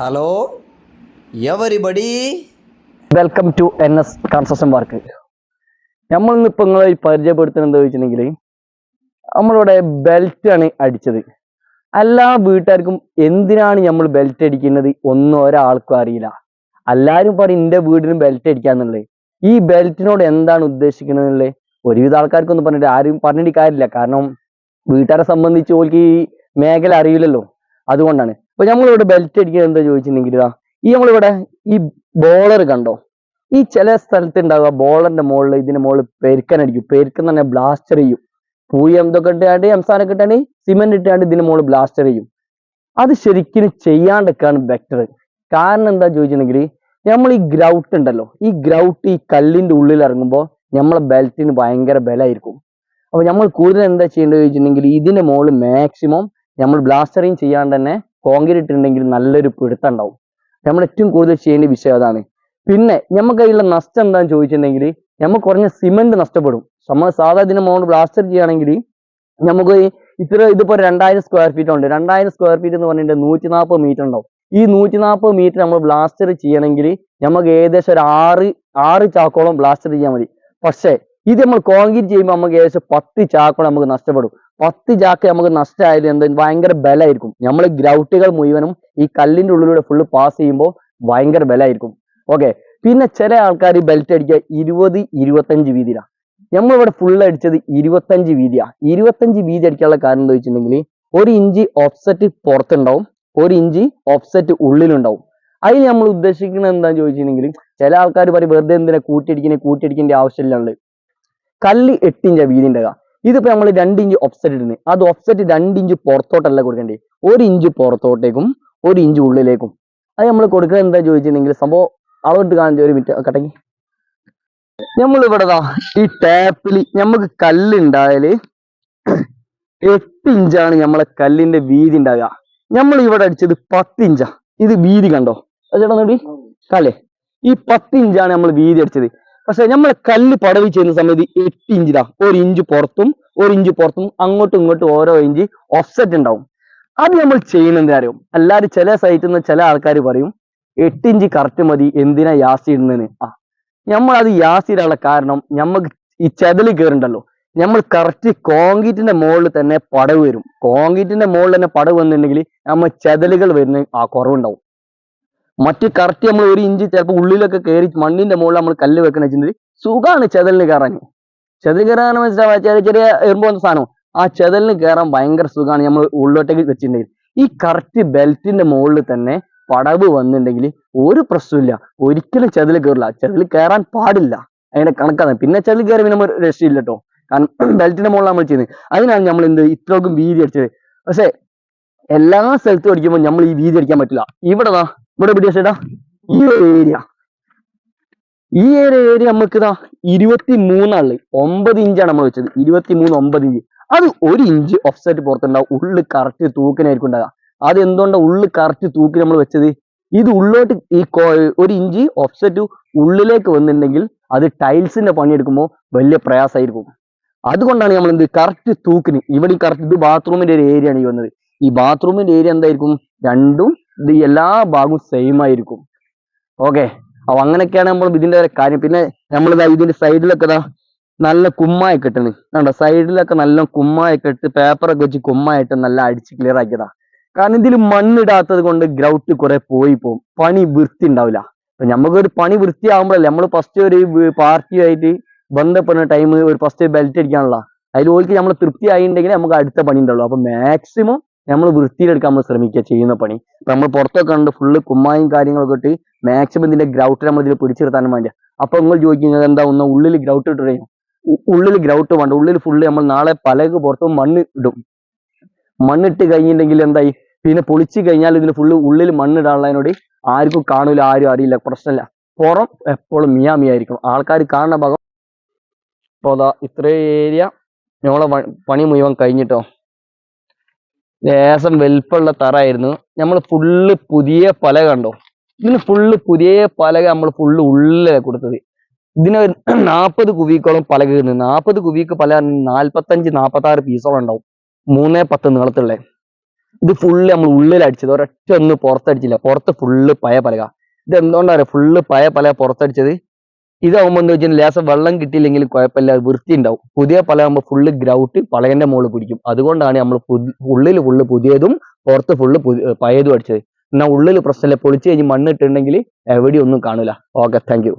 Hello everybody welcome to N S construction work നമ്മൾ ഇന്നിപ്പോൾ നിങ്ങളെ പരിചയപ്പെടുത്തുന്നത് എന്താ വെച്ചിട്ടുണ്ടെങ്കിൽ നമ്മളിവിടെ ബെൽറ്റ് ആണ് അടിച്ചത്. എല്ലാ വീട്ടുകാർക്കും എന്തിനാണ് നമ്മൾ ബെൽറ്റ് അടിക്കുന്നത് ഒന്നും ഒരാൾക്കും അറിയില്ല. എല്ലാവരും പറയും എന്റെ വീടിന് ബെൽറ്റ് അടിക്കാന്നുള്ളത് ഈ ബെൽറ്റിനോട് എന്താണ് ഉദ്ദേശിക്കുന്നത് എന്നുള്ളത് ഒരുവിധ ആൾക്കാർക്കൊന്നും പറഞ്ഞിട്ട് ആരും പറഞ്ഞിട്ട് കാര്യമില്ല. കാരണം വീട്ടുകാരെ സംബന്ധിച്ച് ഓൾക്ക് ഈ മേഖല അറിയില്ലല്ലോ. അതുകൊണ്ടാണ്. ഇപ്പൊ നമ്മളിവിടെ ബെൽറ്റ് അടിക്കുന്നത് എന്താ ചോദിച്ചിട്ടുണ്ടെങ്കിൽ ഇതാ ഈ നമ്മളിവിടെ ഈ ബോളർ കണ്ടോ? ഈ ചില സ്ഥലത്ത് ഉണ്ടാവുക ബോളറിന്റെ മുകളിൽ ഇതിന്റെ മുകളിൽ പെരുക്കൻ അടിക്കും. പെരുക്കൻ തന്നെ ബ്ലാസ്റ്റർ ചെയ്യും. പൂയ എന്തൊക്കെ ഇട്ടാണ്ട് എംസാനൊക്കെ ഇട്ടാണ്ട് സിമെന്റ് ഇട്ടാണ്ട് ഇതിന്റെ മുകളിൽ ബ്ലാസ്റ്റർ ചെയ്യും. അത് ശരിക്കും ചെയ്യാണ്ടൊക്കെയാണ് ബെറ്റർ കാരണം എന്താ ചോദിച്ചിട്ടുണ്ടെങ്കിൽ നമ്മൾ ഈ ഗ്രൗട്ട് ഉണ്ടല്ലോ ഈ ഗ്രൗട്ട് ഈ കല്ലിന്റെ ഉള്ളിൽ ഇറങ്ങുമ്പോൾ നമ്മളെ ബെൽറ്റിന് ഭയങ്കര ബലമായിരിക്കും. അപ്പൊ നമ്മൾ കൂടുതൽ എന്താ ചെയ്യേണ്ടത് ചോദിച്ചിട്ടുണ്ടെങ്കിൽ ഇതിന്റെ മുകളിൽ മാക്സിമം നമ്മൾ ബ്ലാസ്റ്ററിങ് ചെയ്യാണ്ട് തന്നെ കോൺക്രീറ്റ് ഉണ്ടെങ്കിൽ നല്ലൊരു പിടുത്തം ഉണ്ടാവും. നമ്മൾ ഏറ്റവും കൂടുതൽ ചെയ്യേണ്ട വിഷയം അതാണ്. പിന്നെ നമുക്ക് അതിലുള്ള നഷ്ടം എന്താണെന്ന് ചോദിച്ചിട്ടുണ്ടെങ്കിൽ നമുക്ക് കുറഞ്ഞ സിമെന്റ് നഷ്ടപ്പെടും. നമ്മൾ സാധാരണ ഇതിന് മോണ്ട് ബ്ലാസ്റ്റർ ചെയ്യുകയാണെങ്കിൽ നമുക്ക് ഇത്ര ഇതിപ്പോൾ രണ്ടായിരം സ്ക്വയർ ഫീറ്റ് ഉണ്ട്. രണ്ടായിരം സ്ക്വയർ ഫീറ്റ് എന്ന് പറഞ്ഞിട്ട് നൂറ്റി നാൽപ്പത് മീറ്റർ ഉണ്ടാവും. ഈ നൂറ്റി നാൽപ്പത് മീറ്റർ നമ്മൾ ബ്ലാസ്റ്റർ ചെയ്യണമെങ്കിൽ നമുക്ക് ഏകദേശം ഒരു ആറ് ആറ് ചാക്കോളം ബ്ലാസ്റ്റർ ചെയ്യാൻ മതി. പക്ഷേ ഇത് നമ്മൾ കോൺക്രീറ്റ് ചെയ്യുമ്പോൾ നമുക്ക് ഏകദേശം പത്ത് ചാക്കോളം നമുക്ക് നഷ്ടപ്പെടും. പത്ത് ചാക്ക് നമുക്ക് നഷ്ടമായത് എന്ത് ഭയങ്കര ബലമായിരിക്കും. നമ്മൾ ഗ്രൗട്ടുകൾ മുഴുവനും ഈ കല്ലിന്റെ ഉള്ളിലൂടെ ഫുള്ള് പാസ് ചെയ്യുമ്പോൾ ഭയങ്കര ബലമായിരിക്കും. ഓക്കെ പിന്നെ ചില ആൾക്കാർ ഈ ബെൽറ്റ് അടിക്കുക ഇരുപത് ഇരുപത്തഞ്ച് വീതിയിലാണ് നമ്മളിവിടെ ഫുൾ അടിച്ചത് ഇരുപത്തഞ്ച് വീതിയാണ് ഇരുപത്തഞ്ച് വീതി അടിക്കാനുള്ള കാരണം എന്താ വെച്ചിട്ടുണ്ടെങ്കിൽ ഒരു ഇഞ്ച് ഓഫ്സെറ്റ് പുറത്തുണ്ടാവും ഒരു ഇഞ്ച് ഓഫ്സെറ്റ് ഉള്ളിലുണ്ടാവും. അതിൽ നമ്മൾ ഉദ്ദേശിക്കുന്നത് എന്താണെന്ന് ചോദിച്ചിട്ടുണ്ടെങ്കിൽ ചില ആൾക്കാർ പറയും വെറുതെ എന്തിനാ കൂട്ടിയടിക്കുന്നത് കൂട്ടിയടിക്കേണ്ട ആവശ്യമില്ലാണ്ട്. കല്ല് എട്ട് ഇഞ്ചാ വീതി ഉണ്ടാകുക ഇതിപ്പോ നമ്മൾ രണ്ട് ഇഞ്ച് ഓഫ്സെറ്റ് ഇടുന്നത് അത് ഓഫ്സെറ്റ് രണ്ട് ഇഞ്ച് പുറത്തോട്ടല്ല കൊടുക്കേണ്ടത് ഒരു ഇഞ്ച് പുറത്തോട്ടേക്കും ഒരു ഇഞ്ച് ഉള്ളിലേക്കും. അത് നമ്മൾ കൊടുക്കുക എന്താ ചോദിച്ചിട്ടുണ്ടെങ്കിൽ സംഭവം അളവിട്ട് കാണിച്ച ഒരു മിനിറ്റ് കട്ടങ്ങി നമ്മൾ ഇവിടെ ഈ ടാപ്പിൽ നമുക്ക് കല്ലുണ്ടായാൽ എട്ട് ഇഞ്ചാണ് നമ്മളെ കല്ലിന്റെ വീതി ഉണ്ടാകുക നമ്മൾ ഇവിടെ അടിച്ചത് പത്ത് ഇഞ്ചാ. ഇത് വീതി കണ്ടോ? ചേട്ടാ നോടി കല്ലേ? ഈ പത്ത് ഇഞ്ചാണ് നമ്മൾ വീതി അടിച്ചത്. പക്ഷെ നമ്മൾ കല്ല് പടവി ചെയ്യുന്ന സമയത്ത് എട്ട് ഇഞ്ചിലാ ഒരു ഇഞ്ച് പുറത്തും ഒരു ഇഞ്ച് പുറത്തും അങ്ങോട്ടും ഇങ്ങോട്ടും ഓരോ ഇഞ്ച് ഓഫ്സെറ്റ് ഉണ്ടാവും. അത് നമ്മൾ ചെയ്യുന്നത് അറിയും? അല്ലാതെ ചില സൈറ്റിൽ നിന്ന് ചില ആൾക്കാർ പറയും എട്ട് ഇഞ്ച് കറക്റ്റ് മതി എന്തിനാ യാസി ഇടുന്നതിന് ആ നമ്മൾ അത് യാസി ഇടാനുള്ള കാരണം നമുക്ക് ഈ ചെതൽ കയറുണ്ടല്ലോ നമ്മൾ കറക്റ്റ് കോൺക്രീറ്റിന്റെ മുകളിൽ തന്നെ പടവ് വരും. കോൺക്രീറ്റിന്റെ മുകളിൽ തന്നെ പടവ് വന്നിട്ടുണ്ടെങ്കിൽ നമ്മൾ ചെതലുകൾ വരുന്ന ആ കുറവുണ്ടാവും. മറ്റ് കറക്റ്റ് നമ്മൾ ഒരു ഇഞ്ച് ചിലപ്പോൾ ഉള്ളിലൊക്കെ കയറി മണ്ണിന്റെ മുകളിൽ നമ്മൾ കല്ല് വെക്കണ വെച്ചിട്ടുണ്ടെങ്കിൽ സുഖമാണ് ചെതലിന് കയറാൻ. ചെതൽ കയറാൻ മനസ്സിലാവാ ചെറിയ ചെറിയ എറുമ്പ് വന്ന സാധനം. ആ ചെതലിന് കയറാൻ ഭയങ്കര സുഖമാണ് നമ്മൾ ഉള്ളിലോട്ടേക്ക് വെച്ചിട്ടുണ്ടെങ്കിൽ. ഈ കറക്റ്റ് ബെൽറ്റിന്റെ മുകളിൽ തന്നെ പടവ് വന്നിട്ടുണ്ടെങ്കിൽ ഒരു പ്രശ്നമില്ല ഒരിക്കലും ചെതൽ കയറില്ല. ചെതൽ കയറാൻ പാടില്ല. അതിന്റെ കണക്കാണ്. പിന്നെ ചെതൽ കയറി പിന്നെ നമ്മൾ രക്ഷയില്ല കേട്ടോ. കാരണം ബെൽറ്റിന്റെ മുകളിൽ നമ്മൾ ചെയ്യുന്നത്. അതിനാണ് നമ്മൾ എന്ത് ഇത്രക്കും വീതി അടിച്ചത്. പക്ഷെ എല്ലാ സ്ഥലത്തും അടിക്കുമ്പോൾ നമ്മൾ ഈ വീതി അടിക്കാൻ പറ്റില്ല. ഇവിടെ ഇവിടെ പിടിയ ഈ ഒരു ഏരിയ ഈ ഒരു ഏരിയ നമുക്ക് ഇതാ ഇരുപത്തി മൂന്നാൾ ഒമ്പത് ഇഞ്ചാണ് നമ്മൾ വെച്ചത്. ഇരുപത്തി മൂന്ന് ഒമ്പത് ഇഞ്ച് അത് ഒരു ഇഞ്ച് ഓഫ്സെറ്റ് പുറത്തുണ്ടാവും. ഉള്ളു കറക്റ്റ് തൂക്കിനായിരിക്കും ഉണ്ടാകുക അത് എന്തുകൊണ്ടാണ് ഉള്ളു കറക്റ്റ് തൂക്കി നമ്മൾ വെച്ചത്? ഇത് ഉള്ളോട്ട് ഈ ഒരു ഇഞ്ച് ഓഫ്സെറ്റ് ഉള്ളിലേക്ക് വന്നിട്ടുണ്ടെങ്കിൽ അത് ടൈൽസിന്റെ പണിയെടുക്കുമ്പോൾ വലിയ പ്രയാസമായിരിക്കും. അതുകൊണ്ടാണ് നമ്മൾ എന്ത് കറക്റ്റ് തൂക്കിന്. ഇവിടെ കറക്റ്റ് ഇത് ബാത്റൂമിന്റെ ഒരു ഏരിയ ആണ് ഈ വന്നത്. ഈ ബാത്റൂമിന്റെ ഏരിയ എന്തായിരിക്കും? രണ്ടും ഇത് എല്ലാ ഭാഗവും സെയിം ആയിരിക്കും. ഓക്കെ അപ്പൊ അങ്ങനെയൊക്കെയാണ് നമ്മൾ ഇതിന്റെ കാര്യം. പിന്നെ നമ്മൾ ഇതിന്റെ സൈഡിലൊക്കെ ഇതാ നല്ല കുമ്മായൊക്കെ ഇട്ടണ് കണ്ടോ? സൈഡിലൊക്കെ നല്ല കുമ്മായൊക്കെ ഇട്ട് പേപ്പറൊക്കെ വെച്ച് കുമ്മായിട്ട് നല്ല അടിച്ച് ക്ലിയർ ആക്കിയതാ. കാരണം ഇതിൽ മണ്ണിടാത്തത് കൊണ്ട് ഗ്രൗട്ട് കുറെ പോയി പോകും. പണി വൃത്തി ഉണ്ടാവില്ല. അപ്പൊ നമുക്കൊരു പണി വൃത്തിയാകുമ്പോഴല്ലേ നമ്മൾ ഫസ്റ്റ് ഒരു പാർട്ടിയായിട്ട് ബന്ധപ്പെടുന്ന ടൈം ഒരു ഫസ്റ്റ് ബെൽറ്റ് അടിക്കാനുള്ള. അതിൽ ഓൾക്ക് നമ്മൾ തൃപ്തി ആയിട്ടുണ്ടെങ്കിൽ നമുക്ക് അടുത്ത പണി ഉണ്ടാവുള്ളൂ. അപ്പൊ മാക്സിമം നമ്മൾ വൃത്തിയിലെടുക്കാൻ നമ്മൾ ശ്രമിക്കുക ചെയ്യുന്ന പണി. ഇപ്പം നമ്മൾ പുറത്തൊക്കെ കണ്ട് ഫുള്ള് കുമ്മായും കാര്യങ്ങളൊക്കെ ഇട്ട് മാക്സിമം ഇതിന്റെ ഗ്രൗട്ട് നമ്മൾ ഇതിൽ പിടിച്ചു നിർത്താനും വേണ്ടി അപ്പൊ നിങ്ങൾ ചോദിക്കുന്നത് എന്താ ഒന്ന് ഉള്ളിൽ ഗ്രൗട്ട് ഇട്ടേ ഉള്ളിൽ ഗ്രൗട്ട് വേണ്ട. ഉള്ളിൽ ഫുള്ള് നമ്മൾ നാളെ പലക പുറത്തും മണ്ണ് ഇടും. മണ്ണിട്ട് കഴിഞ്ഞിട്ടുണ്ടെങ്കിൽ എന്തായി? പിന്നെ പൊളിച്ചു കഴിഞ്ഞാൽ ഇതിന് ഫുള്ള് ഉള്ളിൽ മണ്ണിടാനുള്ളതിനോട് ആർക്കും കാണൂല ആരും അറിയില്ല പ്രശ്നമില്ല. പുറം എപ്പോഴും മിയാമിയായിരിക്കും ആൾക്കാർ കാണുന്ന ഭാഗം ഇപ്പോൾ അതാ ഇത്രയും ഏരിയ. ഞങ്ങളെ പണി മുഴുവൻ കഴിഞ്ഞിട്ടോ? ലേശം വലിപ്പമുള്ള തറായിരുന്നു. നമ്മൾ ഫുള്ള് പുതിയ പല കണ്ടോ. ഇതിന് ഫുള്ള് പുതിയ പലക നമ്മൾ ഫുള്ള് ഉള്ളിലാണ് കൊടുത്തത്. ഇതിന് നാൽപ്പത് കുവിക്കോളം പലക കിട്ടുന്നത് നാൽപ്പത് കുവിക്ക് പല നാൽപ്പത്തഞ്ച് നാൽപ്പത്തി ആറ് പീസോളം ഉണ്ടാവും. മൂന്നേ പത്ത് നീളത്തുള്ള ഇത് ഫുള്ള് നമ്മൾ ഉള്ളിൽ അടിച്ചത് ഒരൊറ്റ ഒന്ന് പുറത്തടിച്ചില്ല. പുറത്ത് ഫുള്ള് പയ പലക. ഇത് എന്തുകൊണ്ടാ പറയാ ഫുള്ള് പയ പലക പുറത്തടിച്ചത് ഇതാവുമ്പോൾ എന്താ വെച്ചാൽ ലേസം വെള്ളം കിട്ടിയില്ലെങ്കിൽ കുഴപ്പമില്ല വൃത്തി ഉണ്ടാവും പുതിയ പല ആകുമ്പോൾ ഫുള്ള് ഗ്രൗട്ട് പലകന്റെ മുകളിൽ പിടിക്കും. അതുകൊണ്ടാണ് നമ്മൾ ഉള്ളിൽ ഫുള്ള് പുതിയതും പുറത്ത് ഫുള്ള് പഴയതും അടിച്ചത്. എന്നാൽ ഉള്ളിൽ പ്രശ്നമില്ല പൊളിച്ചു കഴിഞ്ഞ് മണ്ണിട്ടുണ്ടെങ്കിൽ എവിടെയും ഒന്നും കാണൂല. Okay thank